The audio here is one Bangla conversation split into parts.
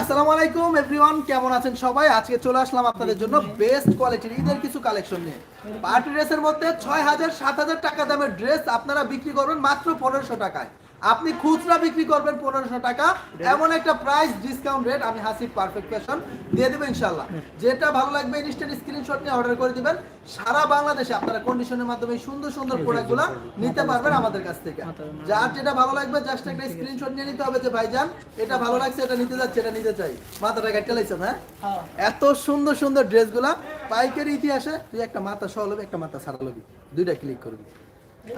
আসসালামু আলাইকুম এভরিওয়ান কেমন আছেন সবাই? আজকে চলে আসলাম আপনাদের জন্য বেস্ট কোয়ালিটির ঈদের কিছু কালেকশন নিয়ে। পার্টি ড্রেসের মধ্যে ছয় হাজার, সাত হাজার টাকা দামের ড্রেস আপনারা বিক্রি করবেন মাত্র পনেরোশো টাকায়। আপনি খুচরা বিক্রি করবেন পনেরোশো টাকা। এমন একটা প্রাইস ডিসকাউন্ট রেট আমি হাসিব পারফেক্ট ফ্যাশন দিয়ে দেবো ইনশাল্লাহ যেটা ভালো লাগবে ইনস্ট্যান্ট স্ক্রিনশট নিয়ে অর্ডার করে দিবেন। সারা বাংলাদেশে আপনারা কন্ডিশনের মাধ্যমে সুন্দর সুন্দর প্রোডাক্টগুলো নিতে পারবেন আমাদের কাছ থেকে। যার যেটা ভালো লাগবে জাস্ট একটা স্ক্রিনশট নিয়ে নিতে হবে যে ভাইজান এটা ভালো লাগছে এটা নিতে যাচ্ছে এটা নিতে চাই। মাথাটা গাইতে লাইছেন হ্যাঁ? এত সুন্দর সুন্দর ড্রেসগুলা পাইকারি ইতিহাসে তুই একটা মাথা সহ লবি একটা মাথা সারা লবি। দুইটা ক্লিক করবি।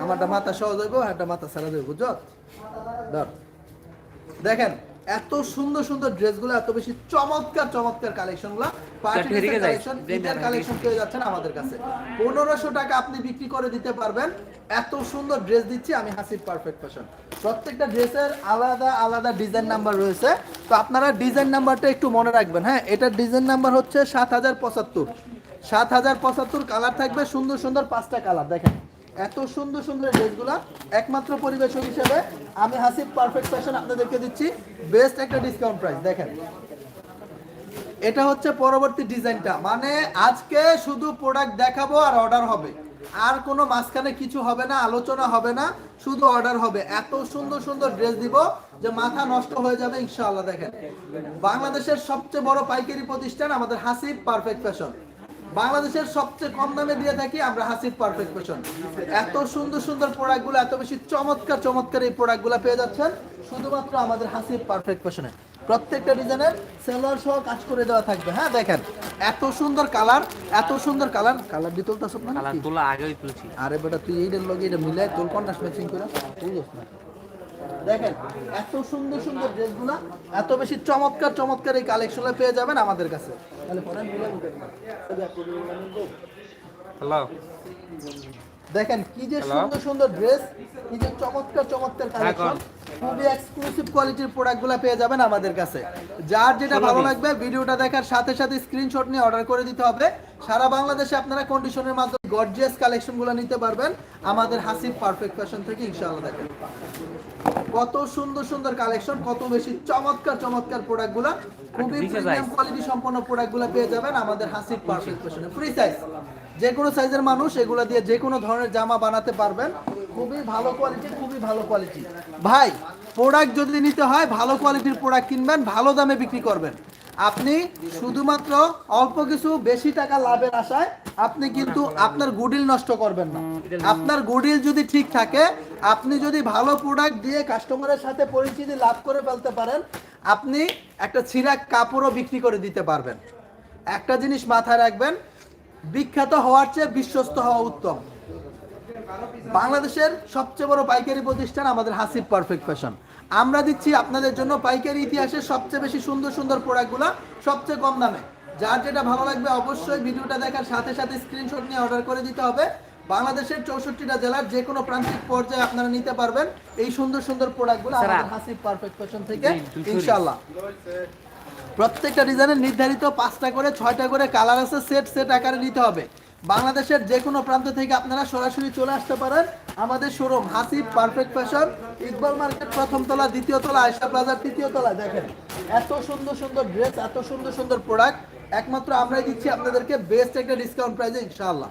আমারটা মাথা সহজ হইব একটা মাথা সারা দেবো বুঝছ? ধর। দেখেন এত সুন্দর সুন্দর ড্রেসগুলো এত বেশি চমৎকার চমৎকার কালেকশনগুলো পার্টি। কালেকশন ঈদের কালেকশন পেয়ে যাচ্ছেন আমাদের কাছে। পনেরোশো টাকা আপনি বিক্রি করে দিতে পারবেন। এত সুন্দর ড্রেস দিচ্ছি আমি পারফেক্ট ফ্যাশন প্রত্যেকটা ড্রেসের আলাদা আলাদা ডিজাইন নাম্বার রয়েছে। তো আপনারা ডিজাইন নাম্বারটা একটু মনে রাখবেন হ্যাঁ? এটার ডিজাইন নাম্বার হচ্ছে সাত হাজার পঁচাত্তর। সাত হাজার পঁচাত্তর কালার থাকবে সুন্দর সুন্দর পাঁচটা কালার দেখেন। এত সুন্দর সুন্দর ড্রেসগুলা একমাত্র পরিবেশক হিসেবে আমি হাসিব পারফেক্ট ফ্যাশন আপনাদেরকে দিচ্ছি। বেস্ট একটা ডিসকাউন্ট প্রাইস দেখেন। এটা হচ্ছে পরবর্তী ডিজাইনটা। মানে আজকে শুধু প্রোডাক্ট দেখাবো আর অর্ডার হবে। আর কোনো মাঝখানে কিছু হবে না, আলোচনা হবে না, শুধু অর্ডার হবে। এত সুন্দর সুন্দর ড্রেস দিব যে মাথা নষ্ট হয়ে যাবে ইনশাআল্লাহ, দেখেন। বাংলাদেশের সবচেয়ে বড় পাইকারি প্রতিষ্ঠান আমাদের হাসিব পারফেক্ট ফ্যাশন বাংলাদেশের সবচেয়ে কম দামে দিয়ে থাকি আমরা হাসিব পারফেক্ট ফ্যাশন এত সুন্দর সুন্দর প্রোডাক্টগুলো এত বেশি চমৎকার চমৎকার এই প্রোডাক্টগুলো পেয়ে যাচ্ছেন শুধুমাত্র আমাদের হাসিব পারফেক্ট ফ্যাশনে প্রত্যেকটা ডিজাইনের সেলোয়ার সহ কাজ করে দেওয়া থাকবে। হ্যাঁ দেখেন এত সুন্দর কালার এত সুন্দর কালার। কালার দিয়ে তুলতে আসুক না কালার? তোলা আগেই তুলছি। আরে বেটা তুই এইটার লগে এটা মিলাই তোর কন্ট্রাস্ট ম্যাচিং করে। বুঝছ না। দেখেন এত সুন্দর সুন্দর ড্রেসগুলো এত বেশি চমৎকার চমৎকার এই কালেকশনে পেয়ে যাবেন আমাদের কাছে। হ্যালো দেখেন কি যে সুন্দর সুন্দর ড্রেস কি যে চমৎকার চমৎকার কালেকশন খুবই এক্সক্লুসিভ কোয়ালিটির প্রোডাক্টগুলো পেয়ে যাবেন আমাদের কাছে। যার যেটা ভালো লাগবে ভিডিওটা দেখার সাথে সাথে স্ক্রিনশট নিয়ে অর্ডার করে দিতে হবে। সারা বাংলাদেশে আপনারা কন্ডিশনের মাধ্যমে গর্জিয়াস কালেকশনগুলো নিতে পারবেন। আমাদের হাসিব পারফেক্ট ফ্যাশন থেকে ইনশাআল্লাহ দেখেন। কত সুন্দর সুন্দর কালেকশন কত বেশি চমৎকার চমৎকার প্রোডাক্টগুলো খুবই। প্রিমিয়াম কোয়ালিটি সম্পন্ন প্রোডাক্টগুলো পেয়ে যাবেন আমাদের হাসিব পারফেক্ট ফ্যাশনে ফ্রি সাইজ যে কোনো সাইজের মানুষ এগুলো দিয়ে যে কোনো ধরনের জামা বানাতে পারবেন। খুবই ভালো কোয়ালিটি খুবই ভালো কোয়ালিটি ভাই প্রোডাক্ট যদি নিতে হয়, ভালো কোয়ালিটির প্রোডাক্ট কিনবেন, ভালো দামে বিক্রি করবেন। আপনি শুধুমাত্র অল্প কিছু বেশি টাকা লাভের আশায় আপনি কিন্তু আপনার গুডিল নষ্ট করবেন না। আপনার গুডিল যদি ঠিক থাকে, আপনি যদি ভালো প্রোডাক্ট দিয়ে কাস্টমারের সাথে পরিচিতি লাভ করে ফেলতে পারেন, আপনি একটা ছিঁড়া কাপড়ও বিক্রি করে দিতে পারবেন। একটা জিনিস মাথায় রাখবেন, বিখ্যাত হওয়ার চেয়ে বিশ্বস্ত হওয়া উত্তম। বাংলাদেশের সবচেয়ে বড় পাইকারি প্রতিষ্ঠান আমাদের হাসিব পারফেক্ট ফ্যাশন আমরা দিচ্ছি আপনাদের জন্য পাইকারি ইতিহাসের সবচেয়ে বেশি সুন্দর সুন্দর প্রোডাক্টগুলো সবচেয়ে কম দামে। যার যেটা ভালো লাগবে অবশ্যই ভিডিওটা দেখার সাথে সাথে স্ক্রিনশট নিয়ে অর্ডার করে দিতে হবে। বাংলাদেশের চৌষট্টিটা জেলার যে কোনো প্রান্তিক পর্যায়ে আপনারা নিতে পারবেন এই সুন্দর সুন্দর প্রোডাক্টগুলো আমাদের হাসিব পারফেক্ট ফ্যাশন থেকে। ইনশাআল্লাহ। প্রত্যেকটা ডিজাইনের নির্ধারিত পাঁচটা করে ছয়টা করে কালার আছে সেট সেট আকারে নিতে হবে। বাংলাদেশের যে কোনো প্রান্ত থেকে আপনারা সরাসরি চলে আসতে পারেন। আমাদের showroom Hasib perfect fashion Iqbal market, প্রথম তলা, দ্বিতীয় তলা আয়সা প্লাজার তৃতীয় তলা, দেখেন। এত সুন্দর সুন্দর ড্রেস এত সুন্দর সুন্দর প্রোডাক্ট একমাত্র আমরাই দিচ্ছি আপনাদেরকে বেস্ট একটা ডিসকাউন্ট প্রাইসে ইনশাআল্লাহ।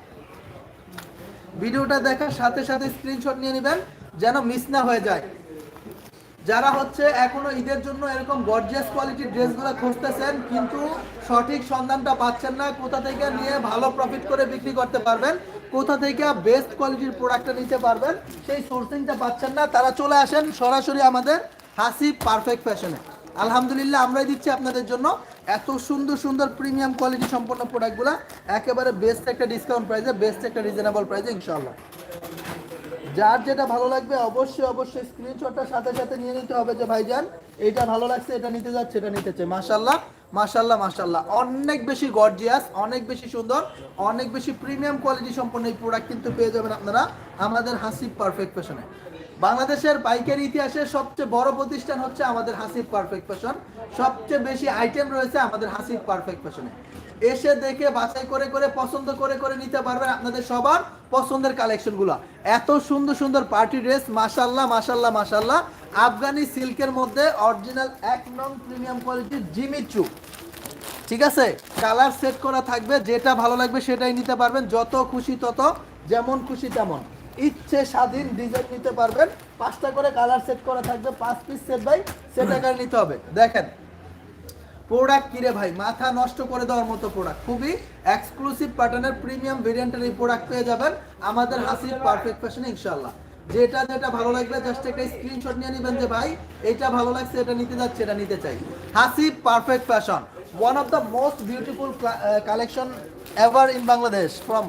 ভিডিওটা দেখার সাথে সাথে স্ক্রিনশট নিয়ে নেবেন, যেন মিস না হয়ে যায়। যারা হচ্ছে এখনও ঈদের জন্য এরকম গর্জিয়াস কোয়ালিটির ড্রেসগুলো খুঁজতেছেন, কিন্তু সঠিক সন্ধানটা পাচ্ছেন না, কোথা থেকে নিয়ে ভালো প্রফিট করে বিক্রি করতে পারবেন, কোথা থেকে বেস্ট কোয়ালিটির প্রোডাক্টটা নিতে পারবেন, সেই সোর্সিংটা পাচ্ছেন না। তারা চলে আসেন সরাসরি আমাদের হাসি পারফেক্ট ফ্যাশনে আলহামদুলিল্লাহ, আমরাই দিচ্ছি আপনাদের জন্য এত সুন্দর সুন্দর প্রিমিয়াম কোয়ালিটি সম্পন্ন প্রোডাক্টগুলো একেবারে বেস্ট একটা ডিসকাউন্ট প্রাইসে বেস্ট একটা রিজনেবল প্রাইসে ইনশাআল্লাহ। যার যেটা ভালো লাগবে অবশ্যই অবশ্যই স্ক্রিনশটটার সাথে সাথে নিয়ে নিতে হবে যে ভাইজান এটা ভালো লাগছে, এটা নিতে যাচ্ছে, এটা নিতে চাই মাশাল্লাহ মাশাল্লাহ মাশাল্লাহ অনেক বেশি গর্জিয়াস অনেক বেশি সুন্দর, অনেক বেশি প্রিমিয়াম কোয়ালিটি সম্পন্ন এই প্রোডাক্ট কিন্তু পেয়ে যাবেন আপনারা আমাদের হাসিব পারফেক্ট ফ্যাশনে বাংলাদেশের পাইকারি ইতিহাসের সবচেয়ে বড় প্রতিষ্ঠান হচ্ছে আমাদের হাসিব পারফেক্ট ফ্যাশন সবচেয়ে বেশি আইটেম রয়েছে আমাদের হাসিব পারফেক্ট ফ্যাশনে এসে দেখে বাছাই করে করে পছন্দ করে করে নিতে পারবেন আপনাদের সবার পছন্দের কালেকশনগুলো এত সুন্দর সুন্দর পার্টি ড্রেস মাশাল্লাহ মাশাল্লাহ মাশাল্লাহ আফগানি সিল্কের মধ্যে অরিজিনাল এক নং প্রিমিয়াম কোয়ালিটির জিমিচু ঠিক আছে? কালার সেট করা থাকবে, যেটা ভালো লাগবে সেটাই নিতে পারবেন। যত খুশি তত, যেমন খুশি তেমন। ইচ্ছে স্বাধীন ডিজাইন নিতে পারবেন। পাঁচটা করে কালার সেট করা থাকবে, পাঁচ পিস সেট বাই সেট নিতে হবে। দেখেন প্রোডাক্ট কিরে ভাই? মাথা নষ্ট করে দেওয়ার মতো প্রোডাক্ট। খুবই এক্সক্লুসিভ প্যাটার্নের প্রিমিয়াম ভেরিয়েন্টের এই প্রোডাক্ট পেয়ে যাবেন। আমাদের হাসির পারফেক্ট ফ্যাশনে ইনশাআল্লাহ। যেটা যেটা ভালো লাগবে জাস্ট একটা স্ক্রিনশট নিয়ে নেবেন যে, ভাই, এটা ভালো লাগছে, এটা নিতে যাচ্ছে, এটা নিতে চাই। Hasib perfect fashion one of the most beautiful collection ever in Bangladesh from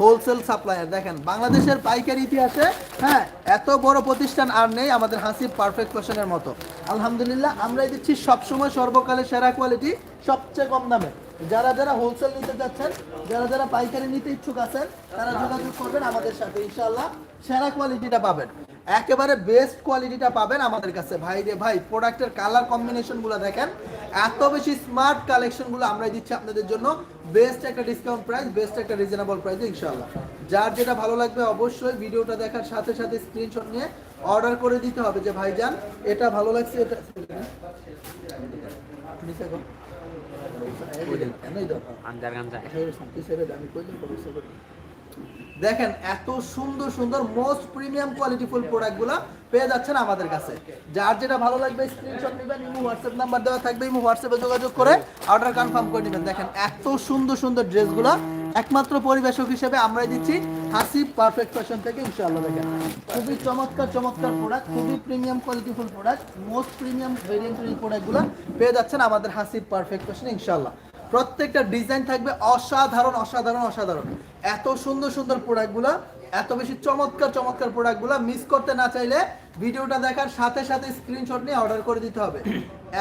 wholesale supplier দেখেন, বাংলাদেশের পাইকারি ইতিহাসে হ্যাঁ এত বড় প্রতিষ্ঠান আর নেই আমাদের হাসিব পারফেক্ট ফ্যাশনের মতো। আলহামদুলিল্লাহ, আমরাই দিচ্ছি সবসময় সর্বকালে সেরা কোয়ালিটি সবচেয়ে কম দামে। যারা যারা হোলসেল নিতে যাচ্ছেন, যারা যারা পাইকারি নিতে ইচ্ছুক আছেন, তারা যোগাযোগ করবেন আমাদের সাথে ইনশাল্লাহ সেরা কোয়ালিটিটা পাবেন। একেবারে বেস্ট কোয়ালিটিটা পাবেন আমাদের কাছে। ভাই রে ভাই প্রোডাক্টের কালার কম্বিনেশনগুলো দেখেন। এত বেশি স্মার্ট কালেকশনগুলো আমরাই দিচ্ছি আপনাদের জন্য। বেস্ট একটা ডিসকাউন্ট প্রাইস বেস্ট একটা রিজনেবল প্রাইসে ইনশাল্লাহ যার যেটা ভালো লাগবে অবশ্যই ভিডিওটা দেখার সাথে সাথে স্ক্রিনশট নিয়ে অর্ডার করে দিতে হবে যে, ভাইজান, এটা ভালো লাগছে, এটা দেখেন, এত সুন্দর সুন্দর most premium quality full product প্রোডাক্টগুলো পেয়ে যাচ্ছেন আমাদের কাছে। যার যেটা ভালো লাগবে স্ক্রিনশট নেবেন, ইমো হোয়াটসঅ্যাপ নাম্বার দেওয়া থাকবে, ইমো হোয়াটসঅ্যাপে যোগাযোগ করে অর্ডার কনফার্ম করে নেবেন। দেখেন, এত সুন্দর সুন্দর ড্রেসগুলো একমাত্র পরিবেশক হিসেবে আমরাই দিচ্ছি হাসি পারফেক্ট ফ্যাশন থেকে ইনশাআল্লাহ দেখেন। খুবই চমৎকার চমৎকার প্রোডাক্ট খুবই premium quality full product most premium ভেরিয়েন্টের এই প্রোডাক্টগুলো পেয়ে যাচ্ছেন আমাদের হাসিব পারফেক্ট ফ্যাশন ইনশাআল্লাহ। প্রত্যেকটা ডিজাইন থাকবে অসাধারণ অসাধারণ অসাধারণ। এত সুন্দর সুন্দর প্রোডাক্টগুলো এত বেশি চমৎকার চমৎকার প্রোডাক্টগুলো মিস করতে না চাইলে ভিডিওটা দেখার সাথে সাথে স্ক্রিনশট নিয়ে অর্ডার করে দিতে হবে।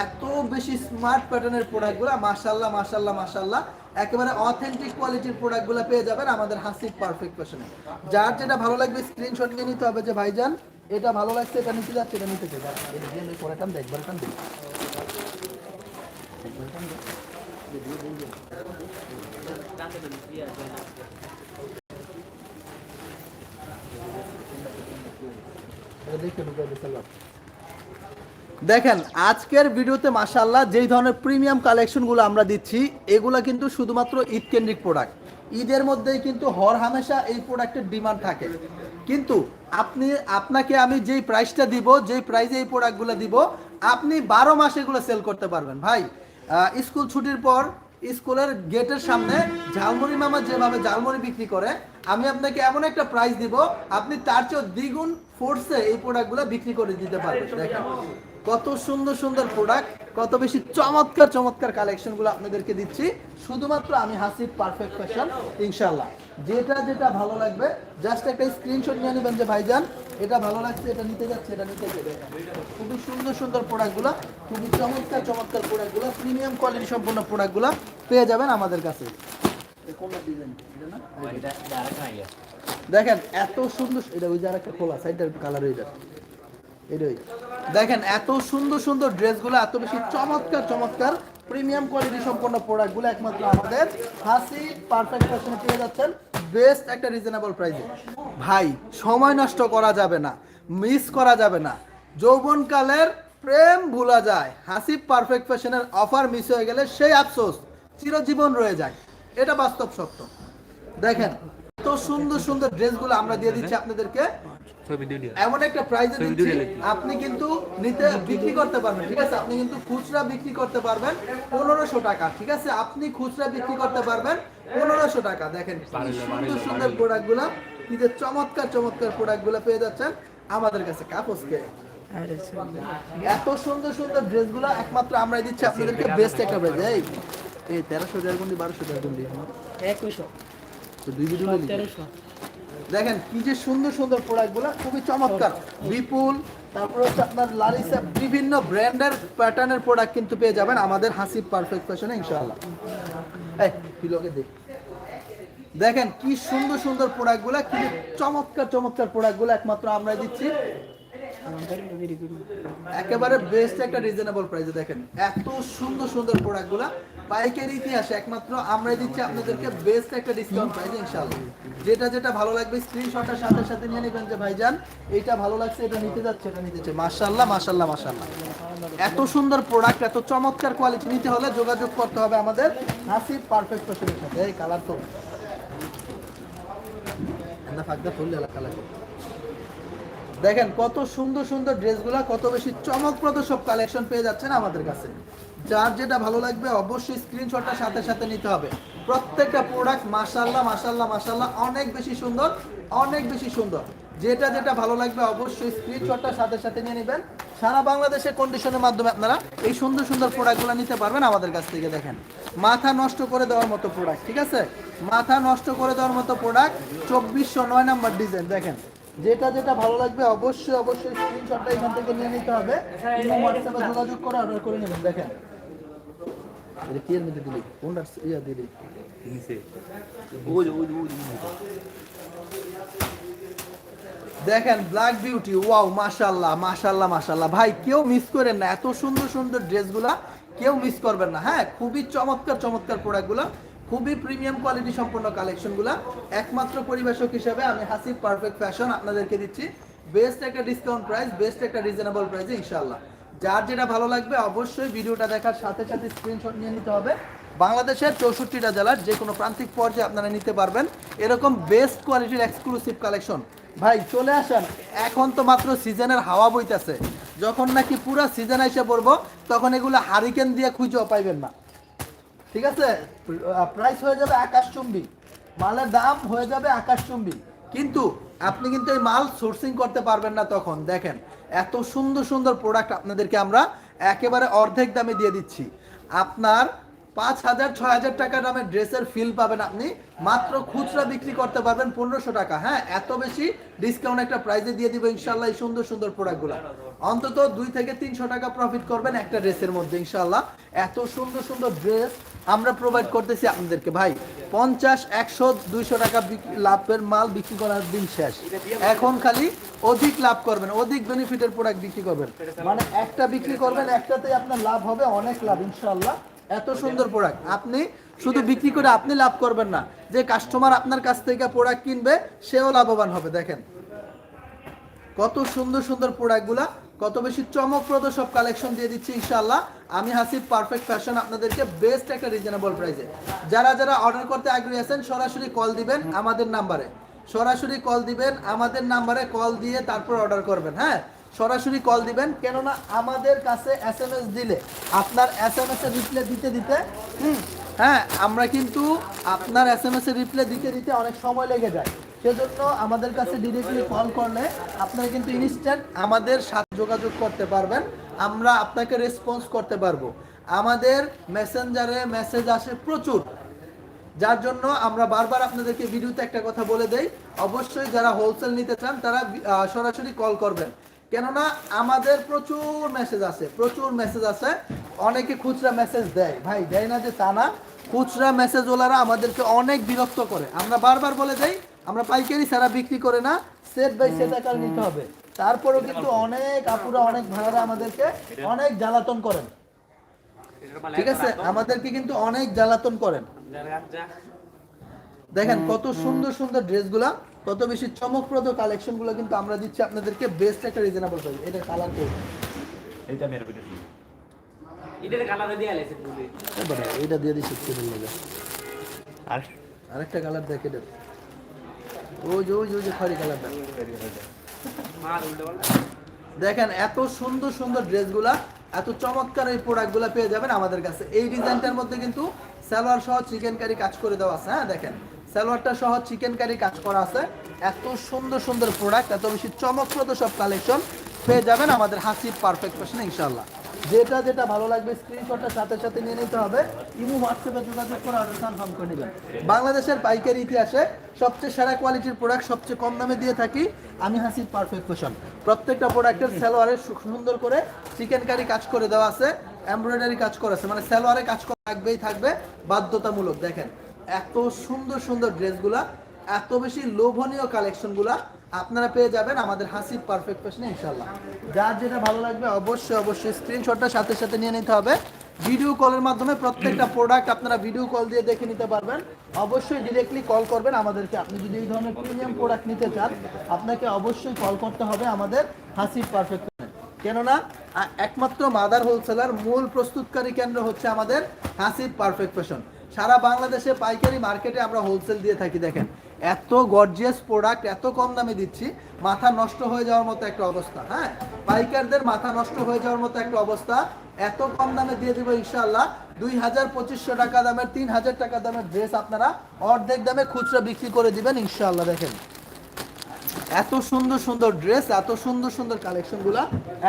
এত বেশি স্মার্ট প্যাটার্নের প্রোডাক্টগুলো মাশাল্লাহ মাশাল্লাহ মাশাল্লাহ একেবারে অথেন্টিক কোয়ালিটির প্রোডাক্টগুলো পেয়ে যাবেন আমাদের হাসিব পারফেক্ট ফ্যাশনে যার যেটা ভালো লাগবে স্ক্রিনশট নিয়ে নিতে হবে যে, ভাইজান, এটা ভালো লাগছে, এটা নিতে যাচ্ছে, এটা নিতে চাই দেখি দেখেন, আজকের ভিডিওতে মাশাল্লাহ যেই ধরনের প্রিমিয়াম কালেকশনগুলো আমরা দিচ্ছি, এগুলা কিন্তু শুধুমাত্র ঈদ কেন্দ্রিক প্রোডাক্ট। ঈদের মধ্যেই কিন্তু হর হামেশা এই প্রোডাক্টের ডিমান্ড থাকে। কিন্তু আপনি, আপনাকে আমি যেই প্রাইসটা দিব, যেই প্রাইসে এই প্রোডাক্টগুলো দিব, আপনি বারো মাস এগুলো সেল করতে পারবেন। ভাই স্কুল ছুটির পর স্কুলের গেটের সামনে ঝালমুড়ি মামা যেভাবে ঝালমুড়ি বিক্রি করে, আমি আপনাকে এমন একটা প্রাইস দিব, আপনি তার চেয়েও দ্বিগুণ ফোর্সে এই প্রোডাক্টগুলো বিক্রি করে দিতে পারবেন দেখেন। কত সুন্দর সুন্দর প্রোডাক্ট কত বেশি চমৎকার চমৎকার কালেকশনগুলো আপনাদেরকে দিচ্ছি। শুধুমাত্র আমি হাসিব পারফেক্ট ফ্যাশন ইনশাল্লাহ যেটা যেটা ভালো লাগবে জাস্ট একটা স্ক্রিনশট নিয়ে নেবেন যে ভাইজান এটা ভালো লাগছে এটা নিতে যাচ্ছে এটা নিতে যাবে খুবই সুন্দর সুন্দর প্রোডাক্টগুলো খুবই চমৎকার চমৎকার প্রোডাক্টগুলো প্রিমিয়াম কোয়ালিটি সম্পূর্ণ প্রোডাক্টগুলো পেয়ে যাবেন আমাদের কাছে। দেখেন এত সুন্দর এটা ওই যে আরেকটা খোলা সাইডের কালার ওইটা। এটাই দেখেন এত সুন্দর সুন্দর ড্রেসগুলো এত বেশি চমৎকার চমৎকার প্রিমিয়াম কোয়ালিটি সম্পন্ন প্রোডাক্টগুলো একমাত্র আমাদের হাসি পারফেক্ট ফ্যাশনে পেয়ে যাচ্ছেন বেস্ট একটা রিজনেবল প্রাইসে ভাই সময় নষ্ট করা যাবে না মিস করা যাবে না। যৌবনকালের প্রেম ভোলা যায় হাসি পারফেক্ট ফ্যাশনের অফার মিস হয়ে গেলে সেই আফসোস চিরজীবন রয়ে যায়। এটা বাস্তব সত্য। দেখেন এত সুন্দর সুন্দর ড্রেসগুলো আমরা দিয়ে দিচ্ছি আপনাদেরকে। এমন একটা প্রাইজে দিচ্ছি আপনি কিন্তু নিতে বিক্রি করতে পারবেন ঠিক আছে? আপনি কিন্তু খুচরা বিক্রি করতে পারবেন পনেরোশো টাকা ঠিক আছে? আপনি খুচরা বিক্রি করতে পারবেন পনেরোশো টাকা। দেখেন সুন্দর সুন্দর প্রোডাক্টগুলা কি যে চমৎকার চমৎকার প্রোডাক্টগুলা পেয়ে যাচ্ছেন আমাদের কাছে কাপসকে। এত সুন্দর সুন্দর ড্রেসগুলা একমাত্র আমরাই দিচ্ছি আপনাদেরকে বেস্ট একটা প্রাইজ এই এই তেরোশো দেড় গুন্ডি বারোশো দেড় গুন্ডি একুশশো তো দুই ভিডিও তেরোশো। দেখেন কি যে সুন্দর সুন্দর প্রোডাক্টগুলা খুবই চমৎকার। বিপুল তারপরে হচ্ছে আপনার লারিসা বিভিন্ন ব্র্যান্ডের প্যাটার্নের প্রোডাক্ট কিন্তু পেয়ে যাবেন আমাদের হাসিব পারফেক্ট ফ্যাশনে ইনশাআল্লাহ। এই পিলোকে দেখ দেখেন কি সুন্দর সুন্দর প্রোডাক্টগুলা কি চমৎকার চমৎকার প্রোডাক্টগুলো একমাত্র আমরা দিচ্ছি। একেবারে বেস্ট একটা রিজনেবল প্রাইসে দেখেন এত সুন্দর সুন্দর প্রোডাক্টগুলো পাইকারি ইতিহাসে একমাত্র আমরাই দিচ্ছি আপনাদেরকে বেস্ট একটা ডিসকাউন্ট প্রাইস ইনশাআল্লাহ। যেটা যেটা ভালো লাগবে স্ক্রিনশটটার সাথে সাথে নিয়ে নেবেন যে ভাইজান, এইটা ভালো লাগছে, এটা নিতে যাচ্ছে, এটা নিতে চাচ্ছে মাশাআল্লাহ মাশাআল্লাহ মাশাআল্লাহ। এত সুন্দর প্রোডাক্ট এত চমৎকার কোয়ালিটি নিতে হলে যোগাযোগ করতে হবে আমাদের হাসিব পারফেক্ট ফ্যাশনের সাথে। এই কালার তো। না ফাঁকদা ফুল কালার দেখেন কত সুন্দর সুন্দর ড্রেসগুলা কত বেশি চমকপ্রদ সব কালেকশন পেয়ে যাচ্ছেন আমাদের কাছে। যার যেটা ভালো লাগবে অবশ্যই স্ক্রিনশটটা সাথে সাথে নিতে হবে। প্রত্যেকটা প্রোডাক্ট মাশাল্লাহ মাশাল্লাহ মাশাল্লাহ অনেক বেশি সুন্দর অনেক বেশি সুন্দর। যেটা যেটা ভালো লাগবে অবশ্যই স্ক্রিনশটটা সাথে সাথে নিয়ে নেবেন। সারা বাংলাদেশের কন্ডিশনের মাধ্যমে আপনারা এই সুন্দর সুন্দর প্রোডাক্টগুলো নিতে পারবেন আমাদের কাছ থেকে দেখেন। মাথা নষ্ট করে দেওয়ার মতো প্রোডাক্ট ঠিক আছে? মাথা নষ্ট করে দেওয়ার মতো প্রোডাক্ট চব্বিশশো নয় নাম্বার ডিজাইন দেখেন। যেটা যেটা ভালো লাগবে অবশ্যই অবশ্যই স্ক্রিনশটটা এখান থেকে নিয়ে নিতে হবে। হোয়াটসঅ্যাপে যোগাযোগ করে অর্ডার করে নেবেন দেখেন। এটা কি এর মধ্যে দিলি কোনটা ইয়া দিলি নিচে ওই ওই ওই দেখেন ব্ল্যাক বিউটি ওয়াও মাশাল্লাহ মাশাল্লাহ মাশাল্লাহ ভাই কেউ মিস করেন না। এত সুন্দর সুন্দর ড্রেসগুলা কেউ মিস করবেন না। হ্যাঁ খুবই চমৎকার চমৎকার প্রোডাক্টগুলো খুবই প্রিমিয়াম কোয়ালিটি সম্পন্ন কালেকশনগুলো একমাত্র পরিবেশক হিসেবে আমি হাসিব পারফেক্ট ফ্যাশন আপনাদেরকে দিচ্ছি। বেস্ট একটা ডিসকাউন্ট প্রাইস বেস্ট একটা রিজনেবল প্রাইসে ইনশাআল্লাহ। যার যেটা ভালো লাগবে অবশ্যই ভিডিওটা দেখার সাথে সাথে স্ক্রিনশট নিয়ে নিতে হবে। বাংলাদেশের চৌষট্টিটা জেলার যে কোনো প্রান্তিক পর্যায়ে আপনারা নিতে পারবেন। এরকম বেস্ট কোয়ালিটির এক্সক্লুসিভ কালেকশন ভাই, চলে আসেন। এখন তো মাত্র সিজনের হাওয়া বইতেছে। যখন নাকি পুরো সিজন এসে পড়ব, তখন এগুলো হারিকেন দিয়ে খুঁজেও পাইবেন না। ঠিক আছে? প্রাইস হয়ে যাবে আকাশ আকাশচুম্বী। মালের দাম হয়ে যাবে আকাশ আকাশচুম্বী। কিন্তু আপনি কিন্তু এই মাল সোর্সিং করতে পারবেন না তখন। দেখেন এত সুন্দর সুন্দর প্রোডাক্ট আপনাদেরকে আমরা একেবারে অর্ধেক দামে দিয়ে দিচ্ছি। আপনার পাঁচ হাজার, ছয় হাজার টাকা দামের ড্রেসের ফিল পাবেন আপনি। মাত্র খুচরা বিক্রি করতে পারবেন পনেরোশো টাকা। হ্যাঁ এত বেশি ডিসকাউন্ট একটা প্রাইজে দিয়ে দিব ইনশাল্লাহ এই সুন্দর সুন্দর প্রোডাক্টগুলো অন্তত দুই থেকে তিনশো টাকা প্রফিট করবেন একটা ড্রেসের মধ্যে ইনশাল্লাহ এত সুন্দর সুন্দর ড্রেস আমরা প্রোভাইড করতেছি আপনাদেরকে। ভাই, পঞ্চাশ, একশো, দুইশো টাকা লাভের মাল বিক্রি করার দিন শেষ। এখন খালি অধিক লাভ করবেন, অধিক বেনিফিটের প্রোডাক্ট বিক্রি করবেন। মানে একটা বিক্রি করবেন, একটাতেই আপনার লাভ হবে, অনেক লাভ ইনশাল্লাহ এত সুন্দর প্রোডাক্ট আপনি শুধু বিক্রি করে আপনি লাভ করবেন না, যে কাস্টমার আপনার কাছ থেকে প্রোডাক্ট কিনবে, সেও লাভবান হবে, দেখেন। কত সুন্দর সুন্দর প্রোডাক্টগুলা কত বেশি চমকপ্রদ সব কালেকশন দিয়ে দিচ্ছি ইনশাআল্লাহ। আমি হাসিব পারফেক্ট ফ্যাশন আপনাদেরকে বেস্ট একটা রিজনেবল প্রাইসে যারা যারা অর্ডার করতে আগ্রহী আছেন, সরাসরি কল দিবেন আমাদের নাম্বারে সরাসরি কল দিবেন, আমাদের নাম্বারে কল দিয়ে তারপর অর্ডার করবেন হ্যাঁ? সরাসরি কল দিবেন, কেননা আমাদের কাছে এস এম এস দিলে, আপনার এস এম এস এর রিপ্লাই দিতে দিতে হ্যাঁ আমরা কিন্তু আপনার এস এম এস এর রিপ্লাই দিতে দিতে অনেক সময় লেগে যায়। সেজন্য আমাদের কাছে ডিরেক্টলি কল করলে আপনারা কিন্তু ইনস্ট্যান্ট আমাদের সাথে যোগাযোগ করতে পারবেন। আমরা আপনাকে রেসপন্স করতে পারব। আমাদের মেসেঞ্জারে মেসেজ আসে প্রচুর। যার জন্য আমরা বারবার আপনাদেরকে ভিডিওতে একটা কথা বলে দেই। অবশ্যই যারা হোলসেল নিতে চান, তারা সরাসরি কল করবেন। কেননা আমাদের প্রচুর মেসেজ আছে প্রচুর মেসেজ আছে অনেকে খুচরা মেসেজ দেয়। ভাই, দেয় না যে তা না। খুচরা মেসেজ ওলারা আমাদেরকে অনেক বিরক্ত করে। আমরা বারবার বলে দেই আমরা পাইকারি ছাড়া বিক্রি করে না সেট বাই সেট আকারে নিতে হবে। তারপরেও কিন্তু অনেক আপুরা অনেক ভাড়ারা আমাদেরকে অনেক জ্বালাতন করেন। ঠিক আছে? আমাদেরকে কিন্তু অনেক জ্বালাতন করেন। দেখেন কত সুন্দর সুন্দর ড্রেসগুলা কত বেশি চমকপ্রদ কালেকশনগুলো কিন্তু আমরা দিচ্ছি আপনাদেরকে। বেস্ট একটা রিজনেবল প্রাইস এটা কালার কোড এইটা মেরে ভিতরে এটার কালার দিয়ে আইছে পুরো। এটা দিয়ে লাগে আর? আরেকটা কালার দেখে এটা দেখেন, এত সুন্দর সুন্দর ড্রেসগুলা, এত চমৎকার এই প্রোডাক্টগুলো পেয়ে যাবেন আমাদের কাছে। এই ডিজাইনটার মধ্যে কিন্তু সালোয়ার সহ চিকেন কারি কাজ করে দেওয়া আছে হ্যাঁ দেখেন। সালোয়ারটা সহ চিকেন কারি কাজ করা আছে। এত সুন্দর সুন্দর প্রোডাক্ট, এত বেশি চমকপ্রদ সব কালেকশন পেয়ে যাবেন আমাদের হাসিব পারফেক্ট ফ্যাশনে ইনশাল্লাহ যেটা যেটা ভালো লাগবে স্ক্রিনশটটা সাথে সাথে নিয়ে নিতে হবে। ইমো হোয়াটসঅ্যাপে যোগাযোগ করে অর্ডার কনফার্ম করে নেবেন। বাংলাদেশের পাইকারি ইতিহাসে সবচেয়ে সেরা কোয়ালিটির প্রোডাক্ট সবচেয়ে কম দামে দিয়ে থাকি আমি হাসিব পারফেক্ট ফ্যাশন প্রত্যেকটা প্রোডাক্টের সালোয়ারে সুন্দর করে চিকেন কারি কাজ করে দেওয়া আছে এমব্রয়ডারি কাজ করা আছে মানে সালোয়ারে কাজ করা থাকবেই থাকবে, বাধ্যতামূলক। দেখেন, এত সুন্দর সুন্দর ড্রেসগুলা এত বেশি লোভনীয় কালেকশনগুলা আপনারা পেয়ে যাবেন আমাদের হাসিব পারফেক্ট ফ্যাশনে ইনশাল্লাহ যার যেটা ভালো লাগবে অবশ্যই অবশ্যই স্ক্রিনশটটা সাথে সাথে নিয়ে নিতে হবে। ভিডিও কলের মাধ্যমে প্রত্যেকটা প্রোডাক্ট আপনারা ভিডিও কল দিয়ে দেখে নিতে পারবেন। অবশ্যই ডিরেক্টলি কল করবেন আমাদেরকে। আপনি যদি এই ধরনের প্রিমিয়াম প্রোডাক্ট নিতে চান, আপনাকে অবশ্যই কল করতে হবে আমাদের হাসিব পারফেক্ট কেননা একমাত্র মাদার হোলসেলার মূল প্রস্তুতকারী কেন্দ্র হচ্ছে আমাদের হাসিব পারফেক্ট ফ্যাশন সারা বাংলাদেশে পাইকারি মার্কেটে আমরা হোলসেল দিয়ে থাকি, দেখেন। এত গর্জিয়াস প্রোডাক্ট এত কম দামে দিচ্ছি, মাথা নষ্ট হয়ে যাওয়ার মতো একটা অবস্থা হ্যাঁ? পাইকারদের মাথা নষ্ট হয়ে যাওয়ার মতো একটা অবস্থা, এত কম দামে দিয়ে দেবো ইনশাল্লাহ দুই হাজার পঁচিশশো টাকা দামের, তিন হাজার টাকা দামের ড্রেস আপনারা অর্ধেক দামে খুচরা বিক্রি করে দিবেন ইনশাল্লাহ দেখেন। এত সুন্দর সুন্দর ড্রেস এত সুন্দর সুন্দর কালেকশনগুলা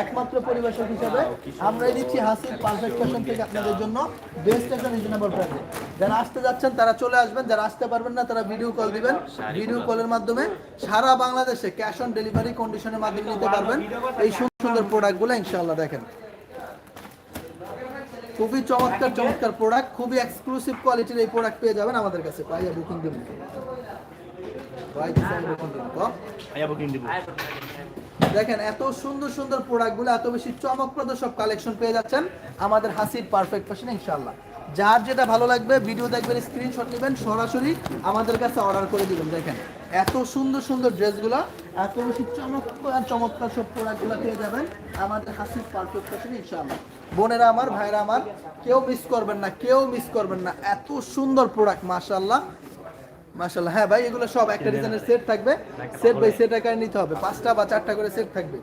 একমাত্র পরিবেশক হিসাবে আমরাই দিচ্ছি হাসির পারফেক্ট ফ্যাশন থেকে আপনাদের জন্য বেস্ট একটা রিজনেবল প্রাইসে যারা আসতে যাচ্ছেন, তারা চলে আসবেন, যারা আসতে পারবেন না, তারা ভিডিও কল দিবেন। ভিডিও কলের মাধ্যমে সারা বাংলাদেশে ক্যাশ অন ডেলিভারি কন্ডিশনের মাধ্যমে নিতে পারবেন। এই সুন্দর সুন্দর প্রোডাক্টগুলো ইনশাআল্লাহ দেখেন। খুবই চমৎকার চমৎকার প্রোডাক্ট খুবই এক্সক্লুসিভ কোয়ালিটির এই প্রোডাক্ট পেয়ে যাবেন আমাদের কাছে। পাইয়া বুকিং দিন। দেখেন এত সুন্দর সুন্দর প্রোডাক্টগুলো এত বেশি চমকপ্রদ সব কালেকশন পেয়ে যাচ্ছেন আমাদের হাসির পারফেক্ট ফ্যাশনে ইনশাআল্লাহ। যার যেটা ভালো লাগবে ভিডিও দেখবেন স্ক্রিনশট নেবেন সরাসরি আমাদের কাছে অর্ডার করে দিবেন। দেখেন এত সুন্দর সুন্দর ড্রেসগুলো এত বেশি চমৎকার চমৎকার সব প্রোডাক্টগুলো পেয়ে যাবেন আমাদের হাসির পারফেক্ট ফ্যাশনে ইনশাআল্লাহ। বোনেরা আমার ভাইরা আমার কেউ মিস করবেন না কেউ মিস করবেন না। এত সুন্দর প্রোডাক্ট মাশাআল্লাহ। মাশাআল্লাহ। হ্যাঁ ভাই এগুলো সব একটা ডিজাইনের সেট থাকবে। সেট বাই সেট আকারে নিতে হবে। পাঁচটা বা চারটা করে সেট থাকবে।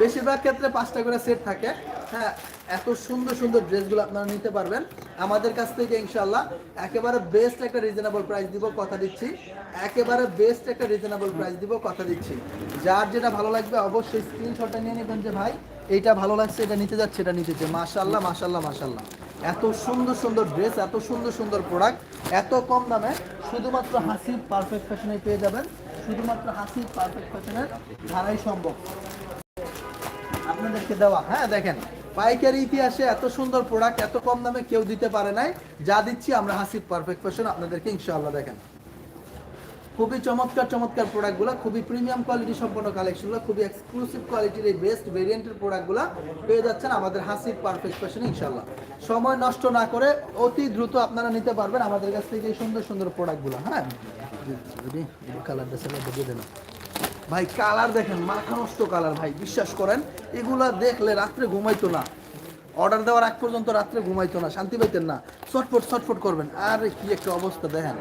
বেশিরভাগ ক্ষেত্রে পাঁচটা করে সেট থাকে। হ্যাঁ এত সুন্দর সুন্দর ড্রেসগুলো আপনারা নিতে পারবেন। আমাদের কাছ থেকে ইনশাল্লাহ একেবারে বেস্ট একটা রিজনেবল প্রাইস দিব কথা দিচ্ছি। একেবারে বেস্ট একটা রিজনেবল প্রাইস দিব কথা দিচ্ছি। যার যেটা ভালো লাগবে অবশ্যই স্ক্রিনশটটা নিয়ে নেবেন যে ভাই এইটা ভালো লাগছে এটা নিতে যাচ্ছে এটা নিতে যাচ্ছে। মাশাল্লাহ মাশাল্লাহ মাশাল্লাহ এত সুন্দর সুন্দর ড্রেস এত সুন্দর সুন্দর প্রোডাক্ট এত কম দামে শুধুমাত্র হাসি পারফেক্ট ফ্যাশনে পেয়ে যাবেন। শুধুমাত্র হাসি পারফেক্ট ফ্যাশনের ধারাই সম্ভব। আপনাদেরকে দেওয়া হ্যাঁ দেখেন, পাইকারি ইতিহাসে এত সুন্দর প্রোডাক্ট এত কম দামে কেউ দিতে পারে নাই। যা দিচ্ছি আমরা হাসিব পারফেক্ট ফ্যাশন আপনাদেরকে ইনশাআল্লাহ দেখেন। খুবই চমৎকার চমৎকার প্রোডাক্টগুলো খুবই প্রিমিয়াম কোয়ালিটি সম্পন্ন কালেকশনগুলো খুবই এক্সক্লুসিভ কোয়ালিটির এই বেস্ট ভেরিয়েন্টের প্রোডাক্টগুলো পেয়ে যাচ্ছেন আমাদের হাসিব পারফেক্ট ফ্যাশনে ইনশাআল্লাহ। সময় নষ্ট না করে অতি দ্রুত আপনারা নিতে পারবেন আমাদের কাছ থেকে এই সুন্দর সুন্দর প্রোডাক্টগুলো হ্যাঁ? কালারটা দেন ভাই কালার দেখেন, মাথা নষ্ট কালার ভাই, বিশ্বাস করেন, এগুলা দেখলে রাত্রে ঘুমাইতো না। অর্ডার দেওয়ার আগ পর্যন্ত রাত্রে ঘুমাইতো না, শান্তি পাইতেন না। ছটফট ছটফট করবেন। আরে কি একটা অবস্থা, দেখেন।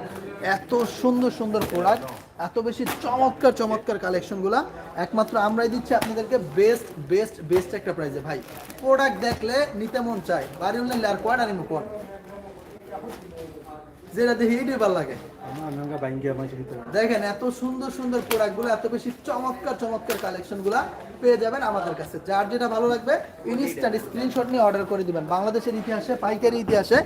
এত সুন্দর সুন্দর প্রোডাক্ট এত বেশি চমৎকার চমৎকার কালেকশনগুলা একমাত্র আমরাই দিচ্ছি আপনাদেরকে বেস্ট বেস্ট বেস্ট একটা প্রাইজে ভাই প্রোডাক্ট দেখলে নিতে মন চায়। বাড়ি হলে লেয়ার কোয়ার আর ইমো কোয়ার যেটা দেখি এটাই ভালো লাগে। দেখেন, এত সুন্দর সুন্দর এত বেশি চমৎকার চমৎকার পেয়ে যাবেন আমাদের কাছে। যার যেটা ভালো লাগবে ইনস্ট্যান্ট স্ক্রিনশট নিয়ে অর্ডার করে দিবেন। বাংলাদেশের ইতিহাসে, পাইকারি ইতিহাসে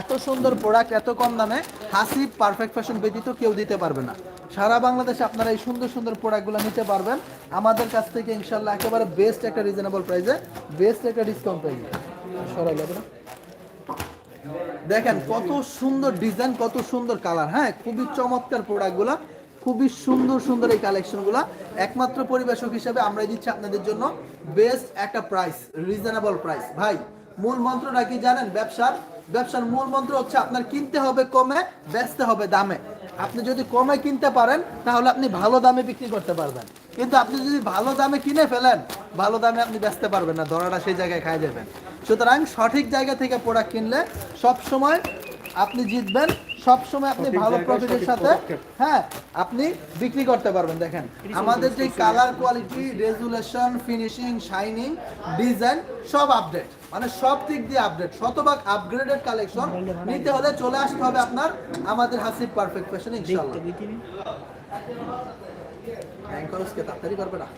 এত সুন্দর প্রোডাক্ট এত কম দামে হাসি পারফেক্ট ফ্যাশন ব্যতীত কেউ দিতে পারবে না। সারা বাংলাদেশে আপনারা এই সুন্দর সুন্দর প্রোডাক্টগুলো নিতে পারবেন। আমাদের কাছ থেকে ইনশাল্লাহ একেবারে বেস্ট একটা রিজনেবল প্রাইসে বেস্ট একটা ডিসকাউন্ট প্রাইসে সরাই না? দেখেন কত সুন্দর ডিজাইন কত সুন্দর কালার হ্যাঁ খুবই চমৎকার প্রোডাক্টগুলো খুবই সুন্দর সুন্দর এই কালেকশনগুলো একমাত্র পরিবেশক হিসেবে আমরা দিচ্ছি আপনাদের জন্য বেস্ট একটা প্রাইস রিজনেবল প্রাইস ভাই, মূল মন্ত্রটা কি জানেন? ব্যবসার ব্যবসার মূল মন্ত্র হচ্ছে আপনার কিনতে হবে কমে, বেচতে হবে দামে। আপনি যদি কমে কিনতে পারেন, তাহলে আপনি ভালো দামে বিক্রি করতে পারবেন। কিন্তু আপনি যদি ভালো দামে কিনে ফেলেন, ভালো দামে আপনি বেচতে পারবেন না, ধরাটা সেই জায়গায় খাই যাবেন সুতরাং সঠিক জায়গা থেকে প্রোডাক্ট কিনলে সব সময় আপনি জিতবেন সব সময় আপনি ভালো প্রফিটের সাথে হ্যাঁ আপনি বিক্রি করতে পারবেন দেখেন। আমাদের যে colour quality resolution finishing shining design সব আপডেট মানে সব দিক দিয়ে আপডেট শতভাগ আপগ্রেডেড কালেকশন নিতে হলে চলে আসতে হবে আপনার আমাদের হাসিব পারফেক্ট ফ্যাশন ইনশাআল্লাহ। ব্যাংক খরচকে তাড়াতাড়ি করবে না।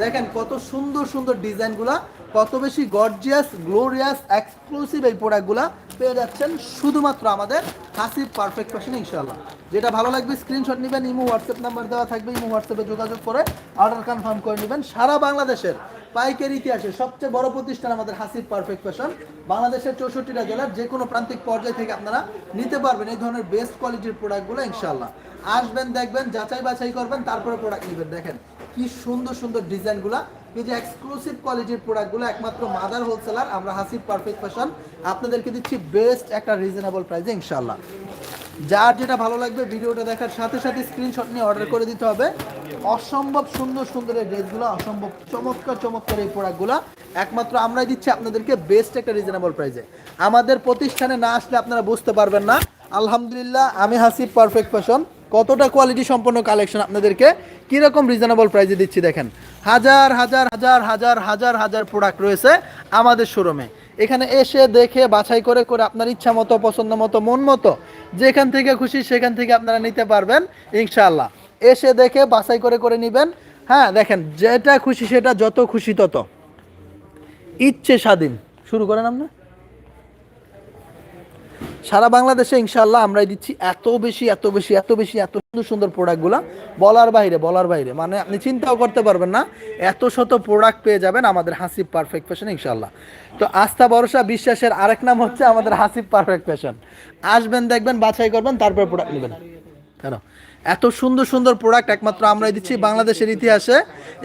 দেখেন কত সুন্দর সুন্দর ডিজাইনগুলা কত বেশি গর্জিয়াস গ্লোরিয়াস এক্সক্লুসিভ এই প্রোডাক্টগুলা পেয়ে যাচ্ছেন শুধুমাত্র আমাদের হাসিব পারফেক্ট ফ্যাশন ইনশাল্লাহ যেটা ভালো লাগবে স্ক্রিনশট নেবেন, ইমো হোয়াটসঅ্যাপ নাম্বার দেওয়া থাকবে, ইমো হোয়াটসঅ্যাপে যোগাযোগ করে অর্ডার কনফার্ম করে নেবেন। সারা বাংলাদেশের পাইকারি ইতিহাসে সবচেয়ে বড় প্রতিষ্ঠান আমাদের হাসিব পারফেক্ট ফ্যাশন বাংলাদেশের চৌষট্টিটা জেলার যে কোনো প্রান্তিক পর্যায় থেকে আপনারা নিতে পারবেন এই ধরনের বেস্ট কোয়ালিটির প্রোডাক্টগুলো ইনশাল্লাহ আসবেন, দেখবেন যাচাই বাছাই করবেন, তারপরে প্রোডাক্ট নেবেন। দেখেন কি সুন্দর সুন্দর ডিজাইনগুলা যে এক্সক্লুসিভ কোয়ালিটির প্রোডাক্টগুলো একমাত্র মাদার হোলসেলার আমরা হাসিব পারফেক্ট ফ্যাশন আপনাদেরকে দিচ্ছি বেস্ট একটা রিজনেবল প্রাইসে ইনশাল্লাহ যার যেটা ভালো লাগবে ভিডিওটা দেখার সাথে সাথে স্ক্রিনশট নিয়ে অর্ডার করে দিতে হবে। অসম্ভব সুন্দর সুন্দর এই ড্রেসগুলো অসম্ভব চমৎকার চমৎকার এই প্রোডাক্টগুলো একমাত্র আমরাই দিচ্ছি আপনাদেরকে বেস্ট একটা রিজনেবল প্রাইসে আমাদের প্রতিষ্ঠানে না আসলে আপনারা বুঝতে পারবেন না। আলহামদুলিল্লাহ, আমি হাসিব পারফেক্ট ফ্যাশন কতটা কোয়ালিটি সম্পন্ন কালেকশন আপনাদেরকে? কীরকম রিজনেবল প্রাইসে দিচ্ছি দেখেন। হাজার হাজার হাজার হাজার হাজার হাজার প্রোডাক্ট রয়েছে আমাদের শোরুমে এখানে এসে দেখে, বাছাই করে করে আপনার ইচ্ছা মতো, পছন্দ মতো, মন মতো, যেখান থেকে খুশি সেখান থেকে আপনারা নিতে পারবেন, ইনশাআল্লাহ। এসে দেখে, বাছাই করে করে নেবেন। হ্যাঁ দেখেন, যেটা খুশি সেটা যত খুশি তত। ইচ্ছে স্বাধীন। শুরু করেন আপনি। সারা বাংলাদেশে ইনশাল্লাহ আমরাই দিচ্ছি এত বেশি এত বেশি এত বেশি, এত সুন্দর সুন্দর প্রোডাক্টগুলো। বলার বাইরে বলার বাইরে। মানে আপনি চিন্তাও করতে পারবেন না, এত শত প্রোডাক্ট পেয়ে যাবেন আমাদের হাসিব পারফেক্ট ফ্যাশন ইনশাল্লাহ তো আস্থা, ভরসা, বিশ্বাসের আরেক নাম হচ্ছে আমাদের হাসিব পারফেক্ট ফ্যাশন। আসবেন, দেখবেন, বাছাই করবেন, তারপর প্রোডাক্ট নেবেন। কেন? এত সুন্দর সুন্দর প্রোডাক্ট একমাত্র আমরাই দিচ্ছি বাংলাদেশের ইতিহাসে।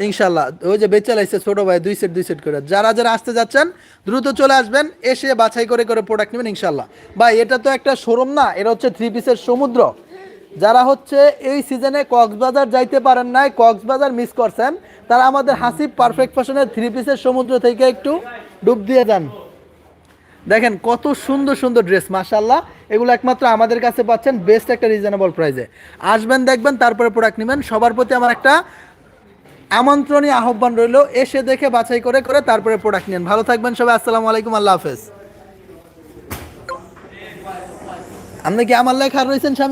ইনশাল্লাহ ওই যে বেচে লাইছে ছোট ভাই, দুই সেট দুই সেট করে। যারা যারা আসতে যাচ্ছেন, দ্রুত চলে আসবেন, এসে বাছাই করে করে প্রোডাক্ট নেবেন ইনশাল্লাহ ভাই, এটা তো একটা শোরুম না, এটা হচ্ছে থ্রি পিসের সমুদ্র। যারা হচ্ছে এই সিজনে কক্সবাজার যাইতে পারেন নাই, কক্সবাজার মিস করছেন, তারা আমাদের হাসিব পারফেক্ট ফ্যাশনের থ্রি পিসের সমুদ্র থেকে একটু ডুব দিয়ে যান। দেখেন কত সুন্দর সুন্দর ড্রেস মাশাল্লাহ এগুলো একমাত্র আমাদের কাছে পাচ্ছেন বেস্ট একটা রিজনেবল প্রাইসে আসবেন, দেখবেন, তারপরে প্রোডাক্ট নেবেন। সবার প্রতি আমার একটা আমন্ত্রণী আহ্বান রইল, এসে দেখে বাছাই করে করে তারপরে প্রোডাক্ট নেন ভালো থাকবেন সবাই, আসসালামু আলাইকুম, আল্লাহ হাফেজ। আপনি কি আমার লেখা রয়েছেন, স্বামী?